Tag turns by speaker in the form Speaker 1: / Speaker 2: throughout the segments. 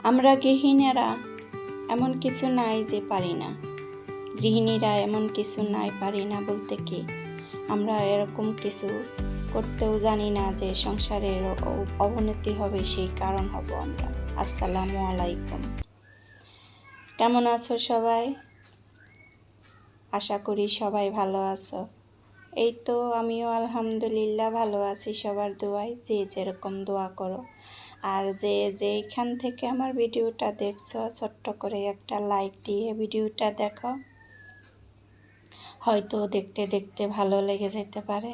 Speaker 1: আমরা গৃহিণীরা এমন কিছু নাই যে পারি না। গৃহিণীরা এমন কিছু নাই পারি না বলতে কি? আমরা এরকম কিছু করতেও জানি না যে সংসারের অবনতি হবে, সেই কারণ হব আমরা। আসসালামু আলাইকুম। কেমন আছো সবাই? আশা করি সবাই ভালো আছো। এই তো আমিও আলহামদুলিল্লাহ ভালো আছি সবার দোয়ায়। যে যেরকম দোয়া করো আর যে যেইখান থেকে আমার ভিডিওটা দেখছ, ছোট্ট করে একটা লাইক দিয়ে ভিডিওটা দেখো। হয়তো দেখতে দেখতে ভালো লেগে যেতে পারে।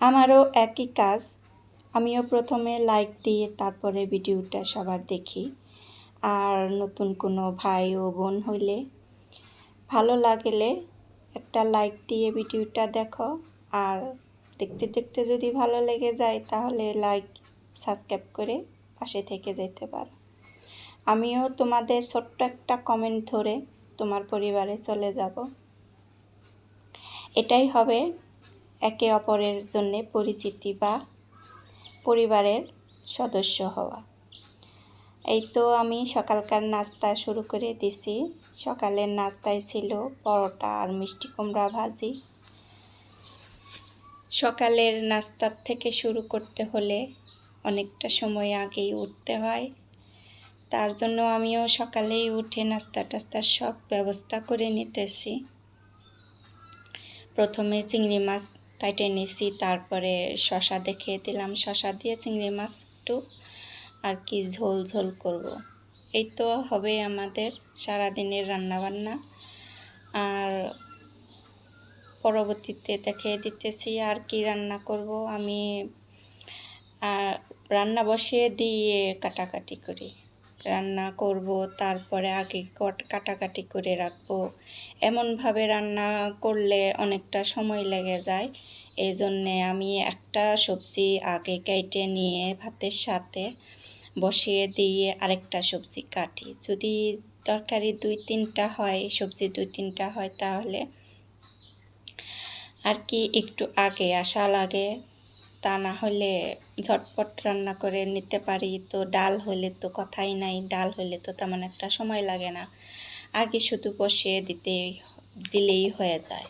Speaker 1: আমারও একই কাজ। আমিও প্রথমে লাইক দিয়ে তারপরে ভিডিওটা সবার দেখি। আর নতুন কোনো ভাই ও বোন হইলে ভালো লাগলে একটা লাইক দিয়ে ভিডিওটা দেখো। আর দেখতে দেখতে যদি ভালো লেগে যায়, তাহলে লাইক সাবস্ক্রাইব করে পাশে থেকে যেতে পারো। আমিও তোমাদের ছোট্ট একটা কমেন্ট ধরে তোমার পরিবারে চলে যাব। এটাই হবে একে অপরের জন্যে পরিচিতি বা পরিবারের সদস্য হওয়া। এই তো আমি সকালকার নাস্তা শুরু করে দিছি। সকালের নাস্তায় ছিল পরোটা আর মিষ্টি কুমড়া ভাজি। সকালের নাস্তার থেকে শুরু করতে হলে অনেকটা সময় আগেই উঠতে হয়। তার জন্য আমিও সকালেই উঠে নাস্তা টাস্তার সব ব্যবস্থা করে নিতেছি। প্রথমে চিংড়ি মাছ কাটে নিছি, তারপরে শশা দেখে দিলাম। শশা দিয়ে চিংড়ি মাছ একটু আর কি ঝোল ঝোল করব। এই তো হবে আমাদের সারাদিনের রান্নাবান্না। আর পরবর্তীতে দেখে দিতেছি আর কি রান্না করব। আমি আহ, রান্না বসিয়ে দিয়ে কাটাকাটি করি। রান্না করব তারপরে আগে কট- কাটাকাটি করে রাখব। এমনভাবে রান্না করলে অনেকটা সময় লেগে যায়। এই জন্যে আমি একটা সবজি আগে কেটে নিয়ে ভাতের সাথে বসিয়ে দিয়ে আরেকটা সবজি কাটি। যদি তরকারি দুই তিনটা হয় সবজি দুই তিনটা হয় তাহলে আর কি একটু আগে আসা লাগে তা না হলে ঝটপট রান্না করে নিতে পারি। তো ডাল হলে তো কথাই নাই, ডাল হলে তো তেমন একটা সময় লাগে না। আগে শুধু বসিয়ে দিতে, দিলেই হয়ে যায়।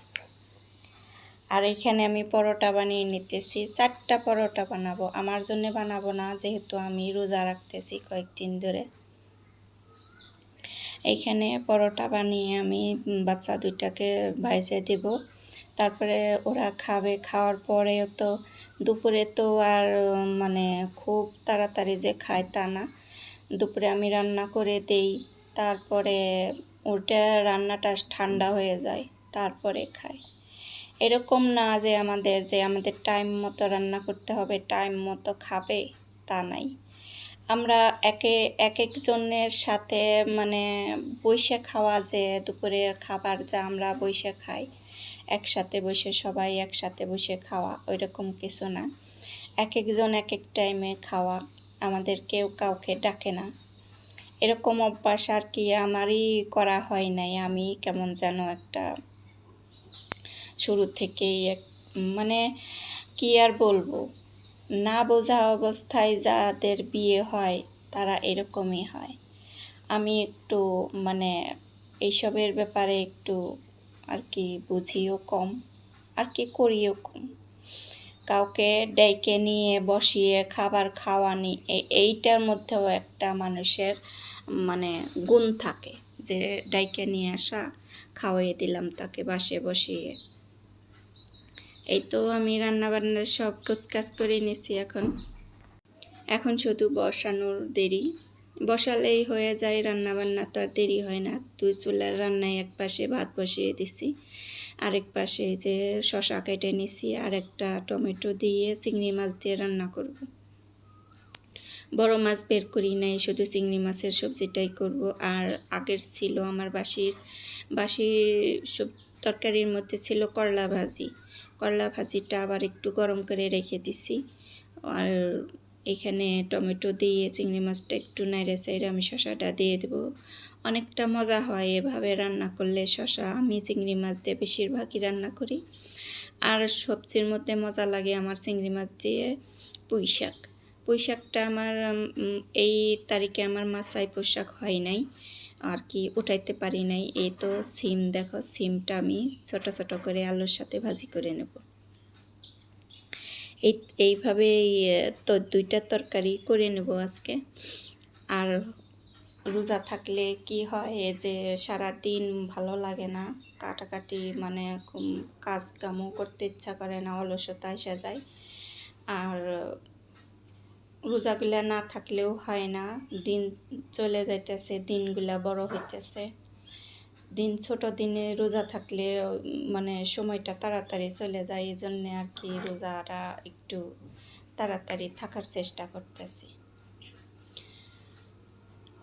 Speaker 1: আর এখানে আমি পরোটা বানিয়ে নিতেছি। চারটা পরোটা বানাবো। আমার জন্য বানাবো না, যেহেতু আমি রোজা রাখতেছি কয়েকদিন ধরে। এইখানে পরোটা বানিয়ে আমি বাচ্চা দুইটাকে বাইজে দেব। তারপরে ওরা খাবে। খাওয়ার পরেও তো দুপুরে তো আর মানে খুব তাড়াতাড়ি যে খায় তা না। দুপুরে আমি রান্না করে দেই, তারপরে ওটা রান্নাটা ঠান্ডা হয়ে যায়, তারপরে খাই। এরকম না যে আমাদের যে আমাদের টাইম মতো রান্না করতে হবে, টাইম মতো খাবে, তা নাই। আমরা একে, এক একজনের সাথে মানে বসে খাওয়া যে দুপুরের খাবার যা আমরা বসে খাই একসাথে বসে, সবাই একসাথে বসে খাওয়া ওই রকম কিছু না। এক একজন এক এক টাইমে খাওয়া, আমাদের কেউ কাউকে ডাকে না। এরকম অভ্যাস আর কি আমারই করা হয় নাই। আমি কেমন যেন একটা শুরু থেকেই এক মানে কি আর বলব? না বোঝা অবস্থায় যাদের বিয়ে হয়, তারা এরকমই হয়। আমি একটু মানে এইসবের ব্যাপারে একটু আর কি বুঝিও কম, আর কি করিও কম। কাউকে ডেকে নিয়ে বসিয়ে খাবার খাওয়ানি এইটার মধ্যেও একটা মানুষের মানে গুণ থাকে যে ডাইকে নিয়ে আসা খাওয়াইয়ে দিলাম তাকে বাসে বসিয়ে। এই তো আমি রান্নাবান্নার সব কাজ করে নিছি এখন। এখন শুধু বসানোর দেরি। বসালেই হয়ে যায় রান্না বান্না তো আর দেরি হয় না। দুই চুলার রান্নায় এক পাশে ভাত বসিয়ে দিছি, আরেক পাশে যে শশা কেটে নিছি, আর একটা টমেটো দিয়ে চিংড়ি মাছ দিয়ে রান্না করব। বড় মাছ বের করি নাই, শুধু চিংড়ি মাছের সবজিটাই করব। আর আগের ছিল আমার বাসির বাসি সব তরকারির মধ্যে ছিল করলা ভাজি। করলা ভাজিটা আবার একটু গরম করে রেখে দিছি। আর এখানে টমেটো দিয়ে চিংড়ি মাছটা একটু নাইড়ে সাইড়ে আমি শশাটা দিয়ে দেবো। অনেকটা মজা হয় এভাবে রান্না করলে শশা আমি চিংড়ি মাছ দিয়ে বেশিরভাগই রান্না করি। আর সবজির মধ্যে মজা লাগে আমার চিংড়ি মাছ দিয়ে পুঁই শাক। পোশাকটা আমার এই তারিখে আমার মাসায় পোশাক হয় নাই। আর কি উঠাইতে পারি নাই। এই তো সিম, দেখো সিমটা আমি ছোট ছোট করে আলুর সাথে ভাজি করে নেব। এই এইভাবে তো দুইটা তরকারি করে নেব আজকে। আর রোজা থাকলে কি হয় যে সারা দিন ভালো লাগে না, কাটাকাটি মানে কাজ কামও করতে ইচ্ছা করে না অলসতা এসে যায়। আর রোজাগুলা না থাকলেও হয় না, দিন চলে যাইতেছে, দিনগুলা বড় হইতেছে। দিন, ছোট দিনে রোজা থাকলে মানে সময়টা তাড়াতাড়ি চলে যায়। এই জন্যে আর কি রোজাটা একটু তাড়াতাড়ি থাকার চেষ্টা করতেছি।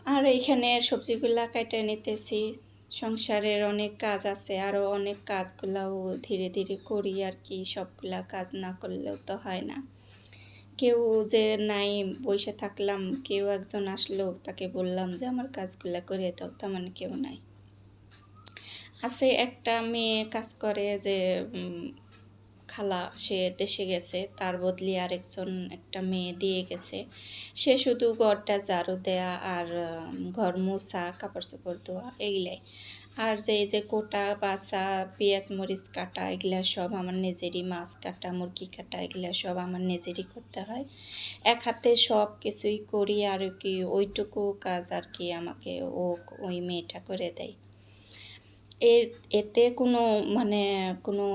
Speaker 1: আর এইখানে সবজিগুলা কেটে নিতেছি। সংসারের অনেক কাজ আছে আরও অনেক কাজগুলাও ধীরে ধীরে করি আর কি। সবগুলা কাজ না করলেও তো হয় না। কেউ যে নাই, বসে থাকলাম, কেউ একজন আসলো, তাকে বললাম যে, আমার কাজগুলা করে দাও। তেমন কেউ নাই। আছে একটা মেয়ে কাজ করে যে খালা, সে দেশে গেছে, তার বদলি আরেকজন একটা মেয়ে দিয়ে গেছে। সে শুধু ঘরটা ঝাড়ু দেয়া আর ঘর মোছা কাপড় চোপড় ধোয়া এগুলাই আর যে, এই যে কোটা বাসা পেঁয়াজ, মরিচ কাটা, এগুলা সব আমার নিজেরই, মাছ কাটা, মুরগি কাটা, এগুলা সব আমার নিজেরই করতে হয়। এক হাতে সব কিছুই করি আর কি, ওইটুকু কাজ আর কি আমাকে ও, ওই মেয়েটা করে দেয়। এর, এতে কোনো মানে কোনো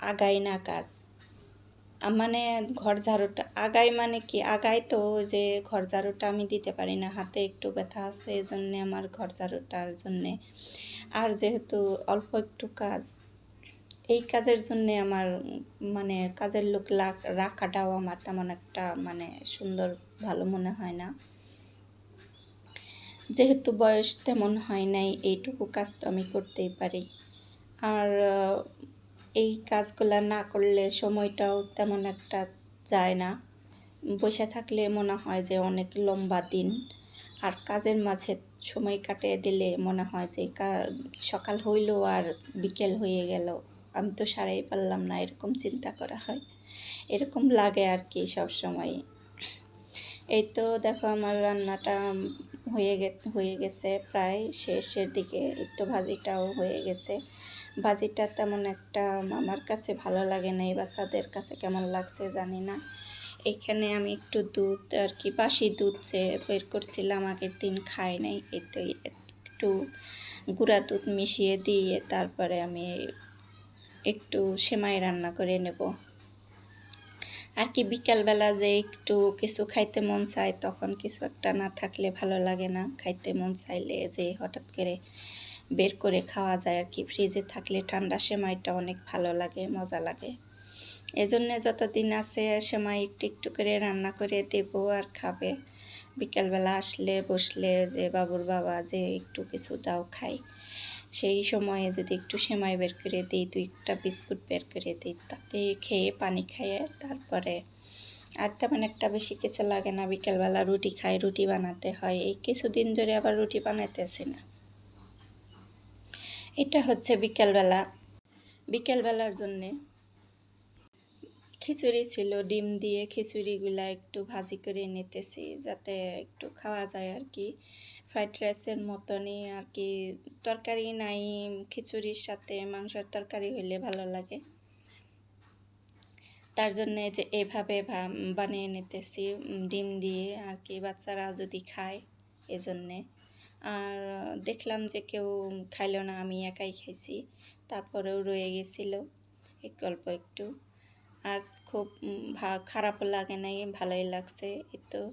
Speaker 1: আগাই না কাজ। মানে ঘর ঝাড়ুটা আগাই মানে কি? আগাই তো যে ঘর ঝাড়ুটা আমি দিতে পারি না, হাতে একটু ব্যথা আছে এই জন্যে আমার ঘর ঝাড়ুটার জন্যে। আর যেহেতু অল্প একটু কাজ, এই কাজের জন্যে আমার মানে কাজের লোক রাখাটাও আমার তেমন একটা মানে সুন্দর ভালো মনে হয় না। যেহেতু বয়স তেমন হয় নাই, এইটুকু কাজ তো আমি করতেই পারি। আর এই কাজগুলো না করলে সময়টাও তেমন একটা যায় না। বসে থাকলে মনে হয় যে অনেক লম্বা দিন। আর কাজের মাঝে সময় কাটিয়ে দিলে মনে হয় যে সকাল হইল আর বিকেল হয়ে গেল। আমি তো সারাই পারলাম না, এরকম চিন্তা করা হয়। এরকম লাগে আর কি সব সময় এই তো দেখো আমার রান্নাটা হয়ে গে, হয়ে গেছে প্রায় শেষের দিকে। তো ভাজিটাও হয়ে গেছে। ভাজিটা তেমন একটা আমার কাছে ভালো লাগে না, এই বাচ্চাদের কাছে কেমন লাগছে জানি না। এখানে আমি একটু দুধ আর কি, বাসি দুধ যে বের করছিলাম আগের দিন খাই নাই। এই তো একটু গুঁড়া দুধ মিশিয়ে দিয়ে তারপরে আমি একটু সেমাই রান্না করে নেব। আর কি বিকালবেলা যে একটু কিছু খাইতে মন চায়, তখন কিছু একটা না থাকলে ভালো লাগে না। খাইতে মন চাইলে যে হঠাৎ করে বের করে খাওয়া যায় আর কি। ফ্রিজে থাকলে ঠান্ডা সেমাইটা অনেক ভালো লাগে, মজা লাগে। এজন্য যতদিন আছে সেমাই একটু একটু করে রান্না করে দেব আর খাবে। বিকালবেলা আসলে বসলে যে বাবুর বাবা যে একটু কিছু দাও খাই সেই সময়ে যদি একটু সেমাই বের করে দিই, দুই একটা বিস্কুট বের করে দিই, তাতে খেয়ে পানি খেয়ে তারপরে আর তেমন একটা বেশি কিছু লাগে না। বিকেলবেলা রুটি খাই, রুটি বানাতে হয়। এই কিছুদিন ধরে আবার রুটি বানাইতেছি না। এটা হচ্ছে বিকেলবেলা। বিকেলবেলার জন্যে খিচুড়ি ছিল, ডিম দিয়ে খিচুড়িগুলা একটু ভাজি করে নিতেছি, যাতে একটু খাওয়া যায় আর কি। ফ্রাইড রাইসের মতনই আর কি তরকারি নাই, খিচুড়ির সাথে মাংসের তরকারি হইলে ভালো লাগে। তার জন্যে যে এভাবে বানিয়ে নিতেছি ডিম দিয়ে আর কি বাচ্চারা যদি খায় এজন্যে। আর দেখলাম যে কেউ খাইলো না, আমি একাই খাইছি। তারপরেও রয়ে গেছিল, একটু অল্প একটু। আর খুব খারাপও লাগে নাই, ভালোই লাগছে, এই তো।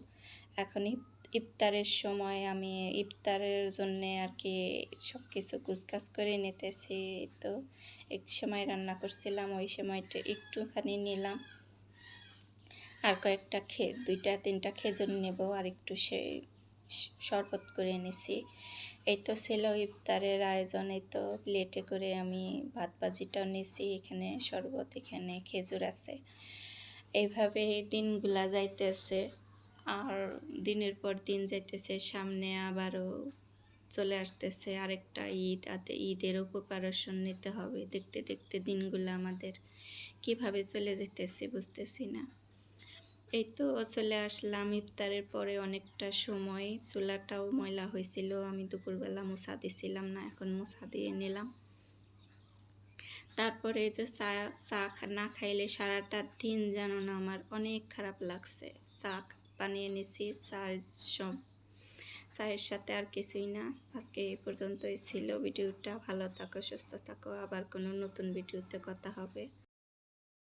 Speaker 1: এখন ইফ- ইফতারের সময় আমি ইফতারের জন্যে আর কি সব কিছু কুচকাচ করে নিতেছি। তো এক সময় রান্না করছিলাম, ওই সময়টা একটুখানি নিলাম। আর কয়েকটা খে, দুইটা, তিনটা খেজুর নেব আর একটু সে শরবত করে নিছি। এই তো ছিল ইফতারের আয়োজন, এই তো প্লেটে করে আমি ভাত ভাজিটাও নিছি, এখানে শরবত, এখানে খেজুর আছে। এইভাবে দিনগুলা যাইতেছে। আর দিনের পর দিন যাইতেছে, সামনে আবারও চলে আসতেছে আরেকটা ঈদ। আতে ঈদেরও প্রিপারেশন নিতে হবে। দেখতে দেখতে দিনগুলো আমাদের কীভাবে চলে যেতেছে বুঝতেছি না। এই তো চলে আসলাম। ইফতারের পরে অনেকটা সময়, চুলাটাও ময়লা হয়েছিল আমি দুপুরবেলা মুছা দিছিলাম না, এখন মুছা দিয়ে নিলাম। তারপরে যে চা চা না খাইলে সারাটা দিন যেন না আমার অনেক খারাপ লাগছে। চা বানিয়ে নিছি। চার সব চায়ের সাথে আর কিছুই না। আজকে এই পর্যন্তই ছিল। ভিডিওটা ভালো থাকো, সুস্থ থাকো। আবার কোনো নতুন ভিডিওতে কথা হবে।